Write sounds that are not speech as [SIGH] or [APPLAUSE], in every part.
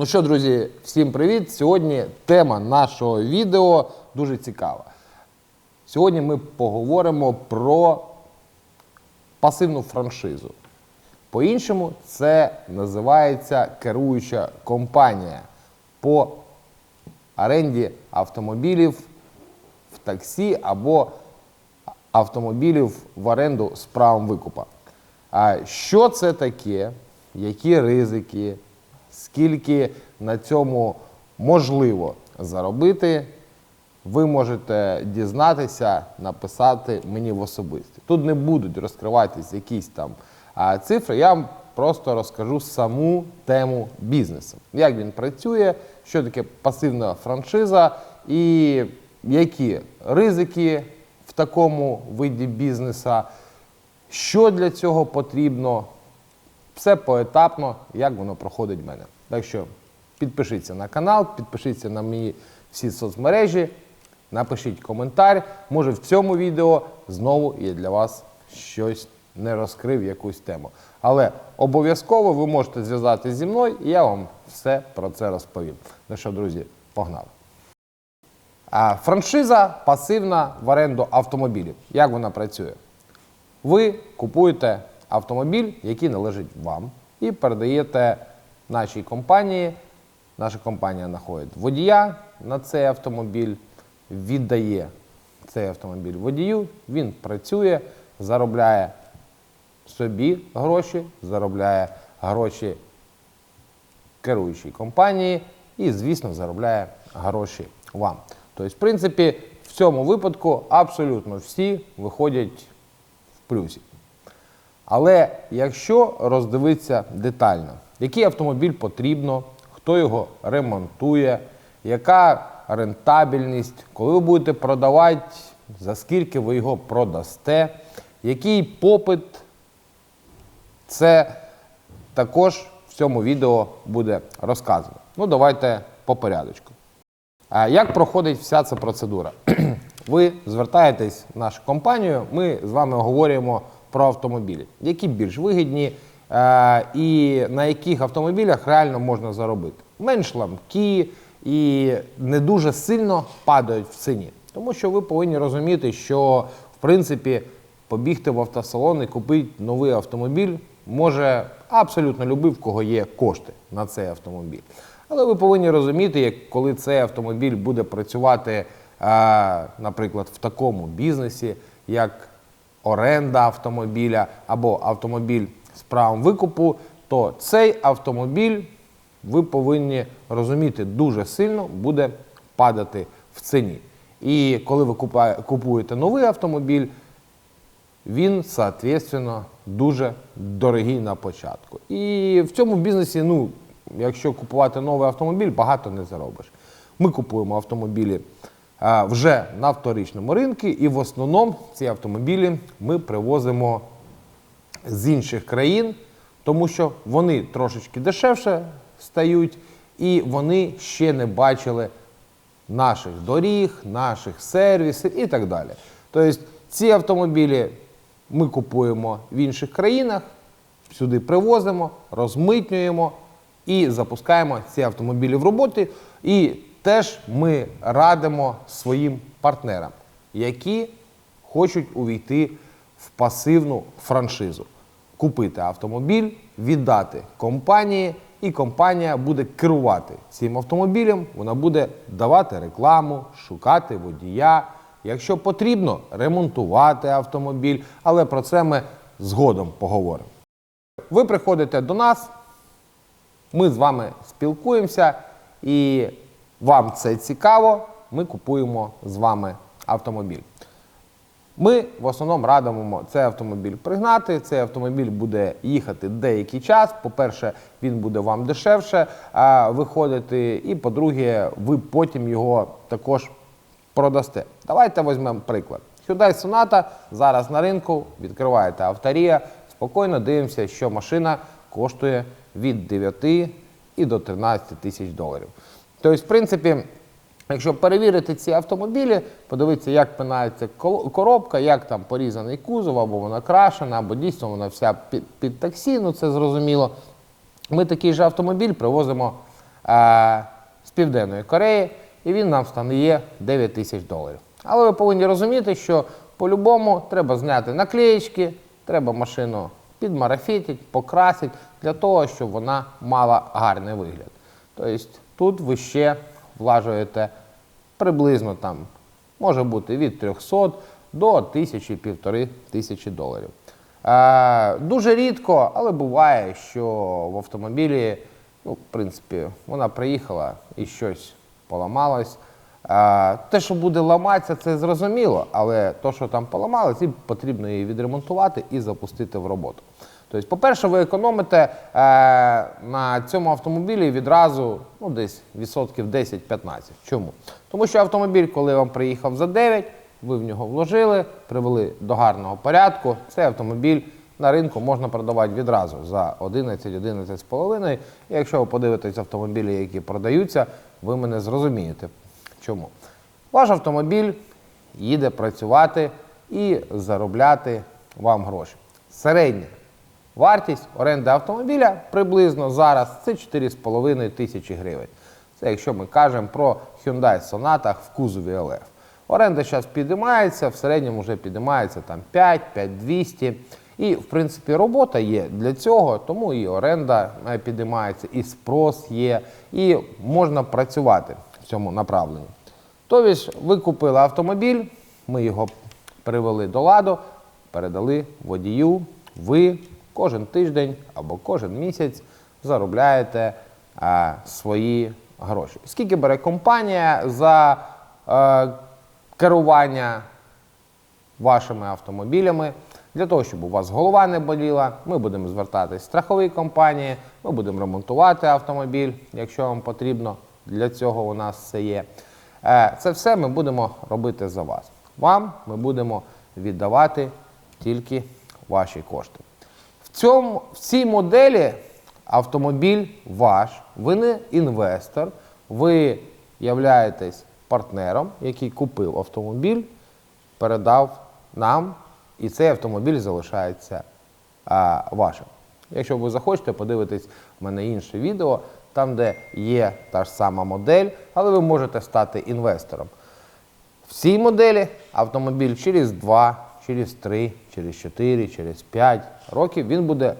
Ну що, друзі, всім привіт! Сьогодні тема нашого відео дуже цікава. Сьогодні ми поговоримо про пасивну франшизу. По-іншому, це називається керуюча компанія по оренді автомобілів в таксі або автомобілів в оренду з правом викупа. А що це таке? Які ризики? Скільки на цьому можливо заробити? Ви можете дізнатися, написати мені в особисті. Тут не будуть розкриватись якісь там цифри. Я вам просто розкажу саму тему бізнесу. Як він працює, що таке пасивна франшиза і які ризики в такому виді бізнесу, що для цього потрібно. Все поетапно, як воно проходить в мене. Так що підпишіться на канал, підпишіться на мої всі соцмережі, напишіть коментар. Може в цьому відео знову я для вас щось не розкрив, якусь тему. Але обов'язково ви можете зв'язатися зі мною, і я вам все про це розповім. Ну що, друзі, погнали. Франшиза пасивна в оренду автомобілів. Як вона працює? Ви купуєте автомобіль, який належить вам, і передаєте нашій компанії. Наша компанія знаходить водія на цей автомобіль, віддає цей автомобіль водію, він працює, заробляє собі гроші, заробляє гроші керуючій компанії і, звісно, заробляє гроші вам. Тобто, в принципі, в цьому випадку абсолютно всі виходять в плюсі. Але якщо роздивитися детально, який автомобіль потрібно, хто його ремонтує, яка рентабельність, коли ви будете продавати, за скільки ви його продасте, який попит, це також в цьому відео буде розказано. Ну, давайте по порядочку. Як проходить вся ця процедура? [CLEARS THROAT] Ви звертаєтесь в нашу компанію, ми з вами говоримо про автомобілі, які більш вигідні е, і на яких автомобілях реально можна заробити. Менш ламкі і не дуже сильно падають в ціні. Тому що ви повинні розуміти, що в принципі побігти в автосалон і купити новий автомобіль може абсолютно любий, в кого є кошти на цей автомобіль. Але ви повинні розуміти, як коли цей автомобіль буде працювати, е, наприклад, в такому бізнесі, як оренда автомобіля або автомобіль з правом викупу, то цей автомобіль ви повинні розуміти дуже сильно буде падати в ціні. І коли ви купуєте новий автомобіль, він, соответственно, дуже дорогий на початку. І в цьому бізнесі, ну, якщо купувати новий автомобіль, багато не заробиш. Ми купуємо автомобілі вже на вторичному ринку, і в основному ці автомобілі ми привозимо з інших країн, тому що вони трошечки дешевше стають, і вони ще не бачили наших доріг, наших сервісів і так далі. Тобто ці автомобілі ми купуємо в інших країнах, сюди привозимо, розмитнюємо і запускаємо ці автомобілі в роботи. І теж ми радимо своїм партнерам, які хочуть увійти в пасивну франшизу. Купити автомобіль, віддати компанії, і компанія буде керувати цим автомобілем, вона буде давати рекламу, шукати водія. Якщо потрібно, ремонтувати автомобіль, але про це ми згодом поговоримо. Ви приходите до нас, ми з вами спілкуємося, і вам це цікаво, ми купуємо з вами автомобіль. Ми в основному радимо цей автомобіль пригнати. Цей автомобіль буде їхати деякий час. По-перше, він буде вам дешевше а, виходити. І по-друге, ви потім його також продасте. Давайте візьмемо приклад. Hyundai Sonata зараз на ринку, відкриваєте авторія, спокійно дивимося, що машина коштує від 9 і до 13 тисяч доларів. Тобто, в принципі, Якщо перевірити ці автомобілі, подивитися, як пинається коробка, як там порізаний кузов, або вона крашена, або дійсно вона вся під, під таксі, ну це зрозуміло. Ми такий же автомобіль привозимо е, з Південної Кореї, і він нам стане 9 тисяч доларів. Але ви повинні розуміти, що по-любому треба зняти наклеїчки, треба машину підмарафітити, покрасити для того, щоб вона мала гарний вигляд. Тобто тут ви ще влажуєте приблизно там може бути від 300 до тисячі півтори тисячі доларів. Е, дуже рідко, але буває, що в автомобілі, ну, в принципі, вона приїхала і щось поламалось. Е, те, що буде ламатися, це зрозуміло, але то, що там поламалось, і потрібно її відремонтувати і запустити в роботу. Тобто, по-перше, ви економите е, на цьому автомобілі відразу ну, десь відсотків 10-15. Чому? Тому що автомобіль, коли вам приїхав за 9, ви в нього вложили, привели до гарного порядку. Цей автомобіль на ринку можна продавати відразу за 11-11,5. І якщо ви подивитесь автомобілі, які продаються, ви мене зрозумієте. Чому? Ваш автомобіль їде працювати і заробляти вам гроші. Середня вартість оренди автомобіля приблизно зараз це 4,5 тисячі гривень. Це якщо ми кажемо про Hyundai Sonata в кузові LF. Оренда зараз підіймається, в середньому вже підіймається там 5, 5200. І, в принципі, робота є для цього, тому і оренда е, підіймається, і спрос є, і можна працювати в цьому направленні. Тобто ж ви купили автомобіль, ми його привели до ладу, передали водію. Ви кожен тиждень або кожен місяць заробляєте е, свої гроші. Скільки бере компанія за е, керування вашими автомобілями. Для того, щоб у вас голова не боліла, ми будемо звертатись в страхові компанії, ми будемо ремонтувати автомобіль, якщо вам потрібно. Для цього у нас все є. Е, Це все ми будемо робити за вас. Вам ми будемо віддавати тільки ваші кошти. В, цьому, в цій моделі автомобіль ваш, ви не інвестор, ви являєтесь партнером, який купив автомобіль, передав нам, і цей автомобіль залишається а, вашим. Якщо ви захочете, подивитись в мене інше відео, там, де є та ж сама модель, але ви можете стати інвестором. В цій моделі автомобіль через 2, через 3, через 4, через 5 років він буде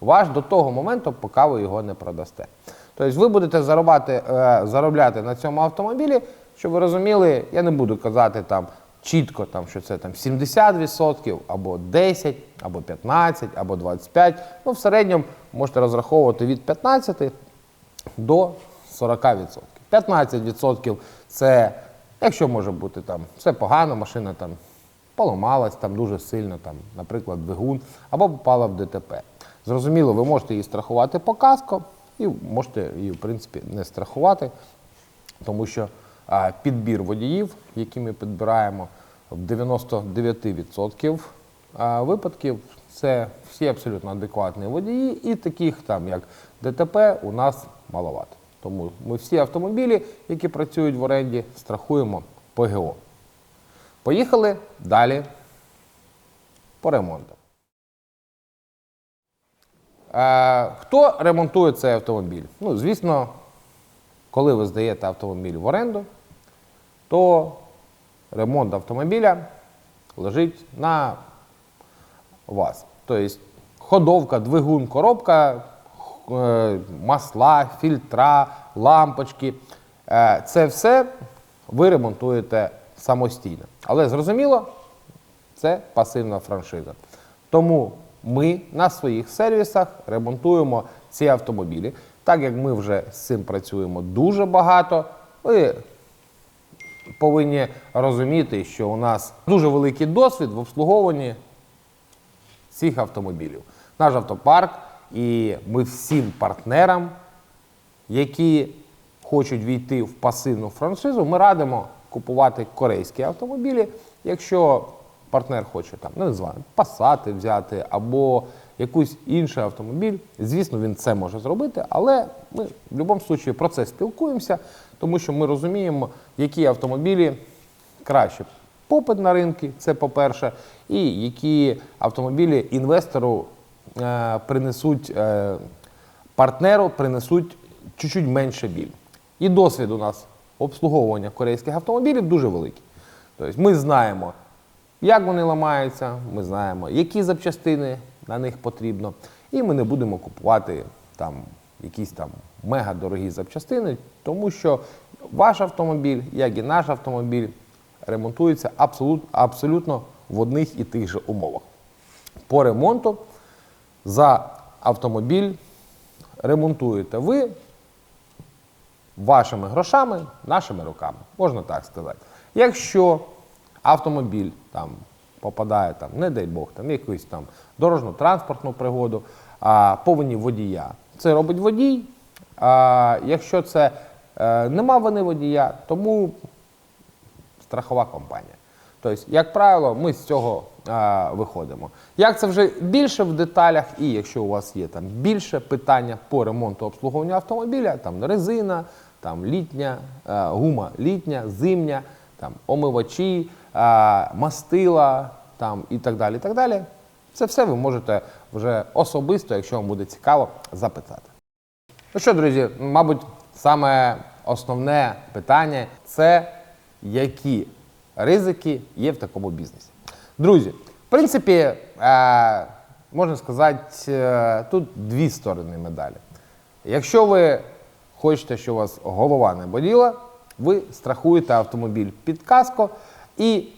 ваш до того моменту, поки ви його не продасте. Тобто ви будете заробляти, е, заробляти на цьому автомобілі, щоб ви розуміли, я не буду казати там чітко, там, що це там 70% або 10, або 15, або 25. Ну, в середньому можете розраховувати від 15 до 40%. 15% це, якщо може бути там все погано, машина там поламалась там дуже сильно, там, наприклад, двигун, або попала в ДТП. Зрозуміло, ви можете її страхувати по каско, і можете її, в принципі, не страхувати, тому що а, підбір водіїв, які ми підбираємо в 99% випадків, це всі абсолютно адекватні водії, і таких там, як ДТП, у нас маловато. Тому ми всі автомобілі, які працюють в оренді, страхуємо ПГО. Поїхали далі по ремонту. Е, хто ремонтує цей автомобіль? Ну, звісно, коли ви здаєте автомобіль в оренду, то ремонт автомобіля лежить на вас. Тобто ходовка, двигун, коробка, е, масла, фільтра, лампочки. Е, Це все ви ремонтуєте самостійно. Але зрозуміло, це пасивна франшиза. Тому ми на своїх сервісах ремонтуємо ці автомобілі. Так як ми вже з цим працюємо дуже багато, ви повинні розуміти, що у нас дуже великий досвід в обслуговуванні цих автомобілів. Наш автопарк і ми всім партнерам, які хочуть війти в пасивну франшизу, ми радимо купувати корейські автомобілі, якщо партнер хоче там, не знаю, пасати взяти або якийсь інший автомобіль. Звісно, він це може зробити, але ми в будь-якому випадку про це спілкуємося, тому що ми розуміємо, які автомобілі краще попит на ринки, це по-перше, і які автомобілі інвестору е, принесуть е, партнеру, принесуть чуть-чуть менше біль. І досвід у нас обслуговування корейських автомобілів дуже великий. Тобто ми знаємо, як вони ламаються, ми знаємо, які запчастини на них потрібно, і ми не будемо купувати там якісь там мега дорогі запчастини, тому що ваш автомобіль, як і наш автомобіль, ремонтується абсолютно, абсолютно в одних і тих же умовах. По ремонту за автомобіль ремонтуєте ви вашими грошами, нашими руками, можна так сказати. Якщо автомобіль там попадає, там, не дай Бог, там якусь там дорожньо-транспортну пригоду, а, по водія, це робить водій. А якщо це е, нема вини водія, тому страхова компанія. Тобто, як правило, ми з цього а, виходимо. Як це вже більше в деталях, і якщо у вас є там більше питання по ремонту обслуговування автомобіля, там резина, там літня, гума літня, зимня, там омивачі, мастила там, і так далі. і так далі. Це все ви можете вже особисто, якщо вам буде цікаво, запитати. Ну що, друзі, мабуть, саме основне питання це які ризики є в такому бізнесі. Друзі, в принципі, е, можна сказати, е, тут дві сторони медалі. Якщо ви хочете, щоб у вас голова не боліла, ви страхуєте автомобіль під каско і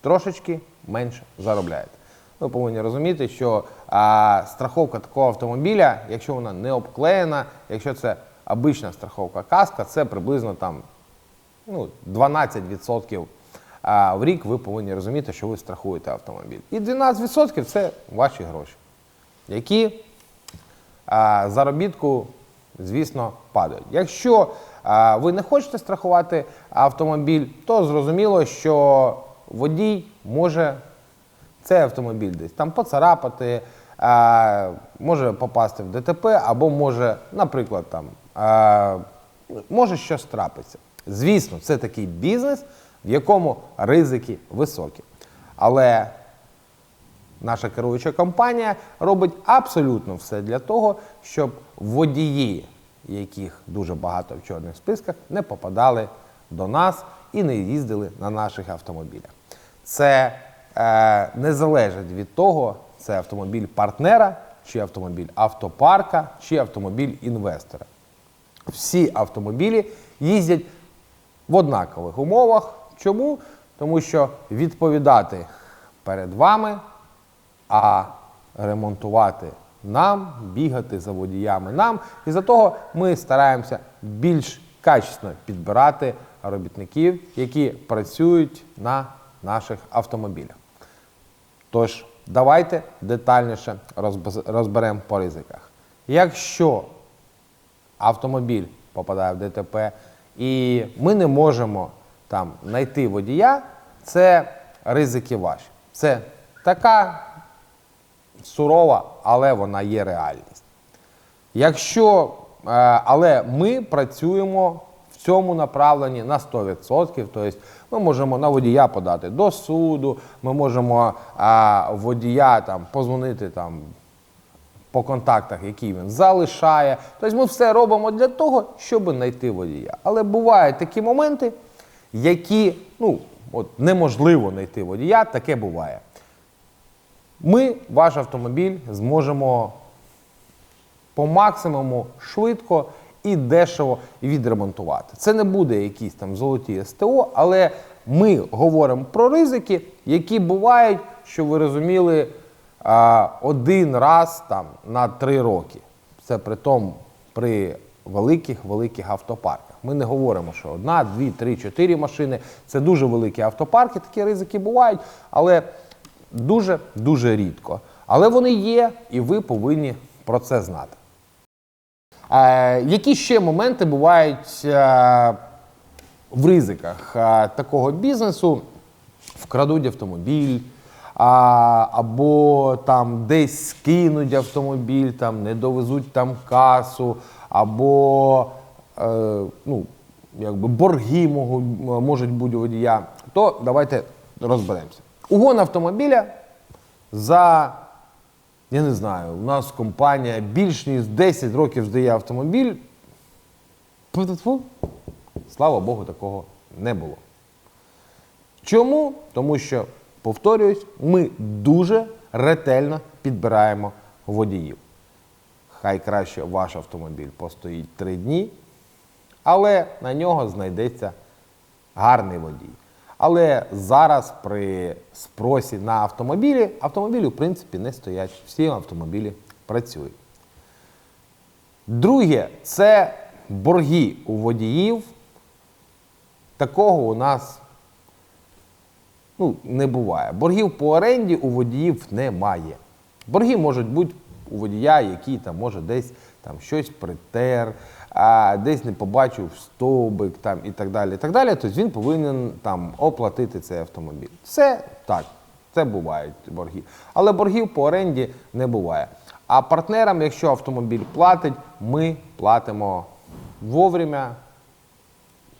трошечки менше заробляєте. Ви повинні розуміти, що а, страховка такого автомобіля, якщо вона не обклеєна, якщо це обична страховка каска, це приблизно там ну, 12% а, в рік ви повинні розуміти, що ви страхуєте автомобіль. І 12% це ваші гроші, які заробітку, звісно, падають. Якщо ви не хочете страхувати автомобіль, то зрозуміло, що водій може цей автомобіль десь там поцарапати, може попасти в ДТП, або може, наприклад, там, може щось трапиться. Звісно, це такий бізнес, в якому ризики високі. Але наша керуюча компанія робить абсолютно все для того, щоб водії, яких дуже багато в чорних списках, не попадали до нас і не їздили на наших автомобілях. Це е, не залежить від того, це автомобіль партнера, чи автомобіль автопарка, чи автомобіль інвестора. Всі автомобілі їздять в однакових умовах. Чому? Тому що відповідати перед вами, а ремонтувати нам, бігати за водіями нам. І за того ми стараємося більш качественно підбирати робітників, які працюють на наших автомобілях. Тож, давайте детальніше розберемо по ризиках. Якщо автомобіль попадає в ДТП, і ми не можемо там знайти водія, це ризики ваші. Це така сурова, але вона є реальність. Якщо, е, але ми працюємо в цьому направленні на 100%, тобто ми можемо на водія подати до суду, ми можемо водія там, позвонити там, по контактах, які він залишає. Тобто ми все робимо для того, щоб знайти водія. Але бувають такі моменти, які ну, от, неможливо знайти водія, таке буває. Ми ваш автомобіль зможемо по максимуму швидко і дешево відремонтувати. Це не буде якісь там золоті СТО, але ми говоримо про ризики, які бувають, що ви розуміли, один раз там на три роки. Це при тому при великих великих автопарках. Ми не говоримо, що одна, дві, три, чотири машини. Це дуже великі автопарки, такі ризики бувають, але дуже дуже рідко. Але вони є, і ви повинні про це знати. Е, які ще моменти бувають е, в ризиках е, такого бізнесу? Вкрадуть автомобіль, а, або там десь скинуть автомобіль, там не довезуть там касу, або е, ну, якби борги можуть, бути водія. То давайте розберемося. Угон автомобіля за я не знаю, у нас компанія більш ніж 10 років здає автомобіль. Слава Богу, такого не було. Чому? Тому що, повторююсь, ми дуже ретельно підбираємо водіїв. Хай краще ваш автомобіль постоїть три дні, але на нього знайдеться гарний водій. Але зараз при спросі на автомобілі автомобілі, в принципі, не стоять. Всі автомобілі працюють. Друге, це борги у водіїв. Такого у нас ну, не буває. Боргів по оренді у водіїв немає. Борги можуть бути у водія, який там може десь там щось притер, а десь не побачив стовбик там, і так далі. І так далі. Тобто він повинен там оплатити цей автомобіль. Це так, це бувають борги. Але боргів по оренді не буває. А партнерам, якщо автомобіль платить, ми платимо вовремя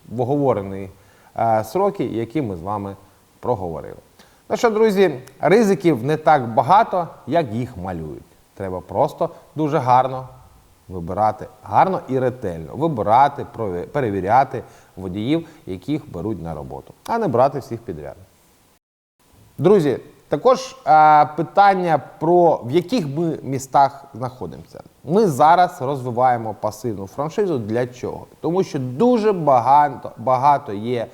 в оговорені е, сроки, які ми з вами проговорили. Ну що, друзі, ризиків не так багато, як їх малюють. Треба просто дуже гарно вибирати, гарно і ретельно вибирати, перевіряти водіїв, яких беруть на роботу, а не брати всіх підряд. Друзі, також е, питання про в яких ми містах знаходимося. Ми зараз розвиваємо пасивну франшизу. Для чого? Тому що дуже багато, багато є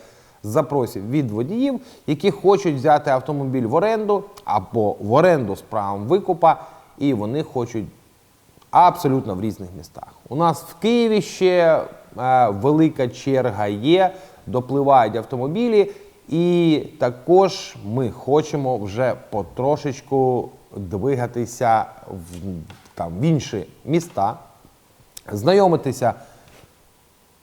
запросів від водіїв, які хочуть взяти автомобіль в оренду або в оренду з правом викупа, і вони хочуть абсолютно в різних містах. У нас в Києві ще е, велика черга є, допливають автомобілі, і також ми хочемо вже потрошечку двигатися в, там, в інші міста, знайомитися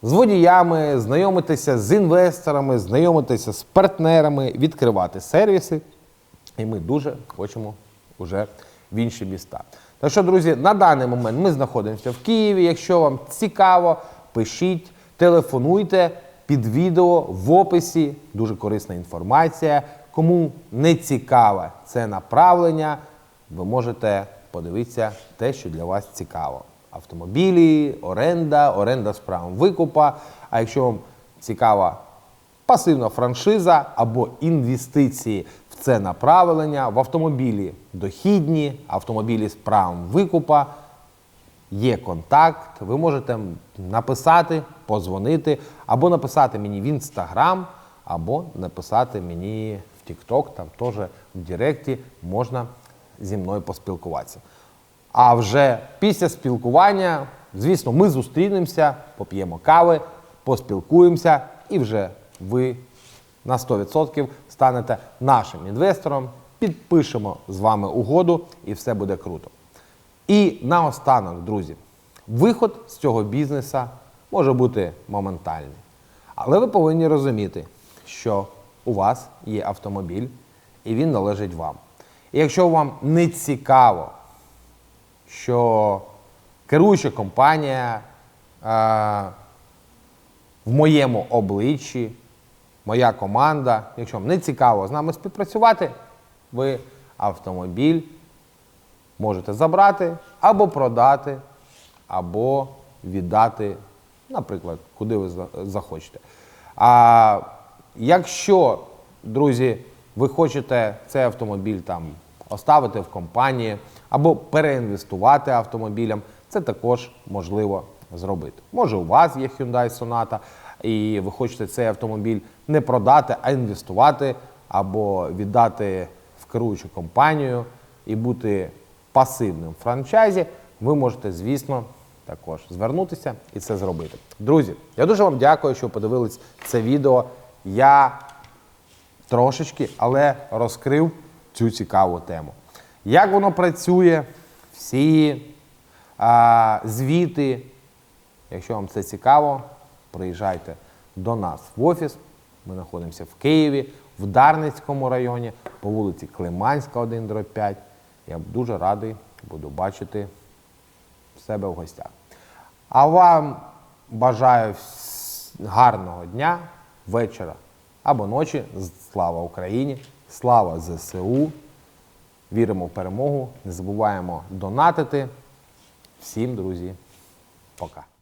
з водіями, знайомитися з інвесторами, знайомитися з партнерами, відкривати сервіси. І ми дуже хочемо вже в інші міста. Так що, друзі, на даний момент ми знаходимося в Києві. Якщо вам цікаво, пишіть, телефонуйте під відео в описі. Дуже корисна інформація. Кому не цікаве це направлення, ви можете подивитися те, що для вас цікаво. Автомобілі, оренда, оренда з правом викупа. А якщо вам цікава пасивна франшиза або інвестиції це направлення, в автомобілі дохідні, автомобілі з правом викупа, є контакт, ви можете написати, позвонити, або написати мені в інстаграм, або написати мені в TikTok, там теж в Директі можна зі мною поспілкуватися. А вже після спілкування, звісно, ми зустрінемося, поп'ємо кави, поспілкуємося, і вже ви на 100% станете нашим інвестором, підпишемо з вами угоду, і все буде круто. І наостанок, друзі, виход з цього бізнесу може бути моментальний. Але ви повинні розуміти, що у вас є автомобіль, і він належить вам. І якщо вам не цікаво, що керуюча компанія е, в моєму обличчі, моя команда, якщо вам не цікаво з нами співпрацювати, ви автомобіль можете забрати або продати, або віддати, наприклад, куди ви захочете. А якщо, друзі, ви хочете цей автомобіль там оставити в компанії або переінвестувати автомобілем, це також можливо зробити. Може, у вас є Hyundai Sonata, і ви хочете цей автомобіль не продати, а інвестувати або віддати в керуючу компанію і бути пасивним в франчайзі, ви можете, звісно, також звернутися і це зробити. Друзі, я дуже вам дякую, що подивились це відео. Я трошечки, але розкрив цю цікаву тему. Як воно працює, всі а, звіти. Якщо вам це цікаво, приїжджайте до нас в офіс. Ми знаходимося в Києві, в Дарницькому районі, по вулиці Климанська, 1 5. Я дуже радий буду бачити себе в гостях. А вам бажаю гарного дня, вечора або ночі. Слава Україні! Слава ЗСУ! Віримо в перемогу, не забуваємо донатити. Всім, друзі, пока.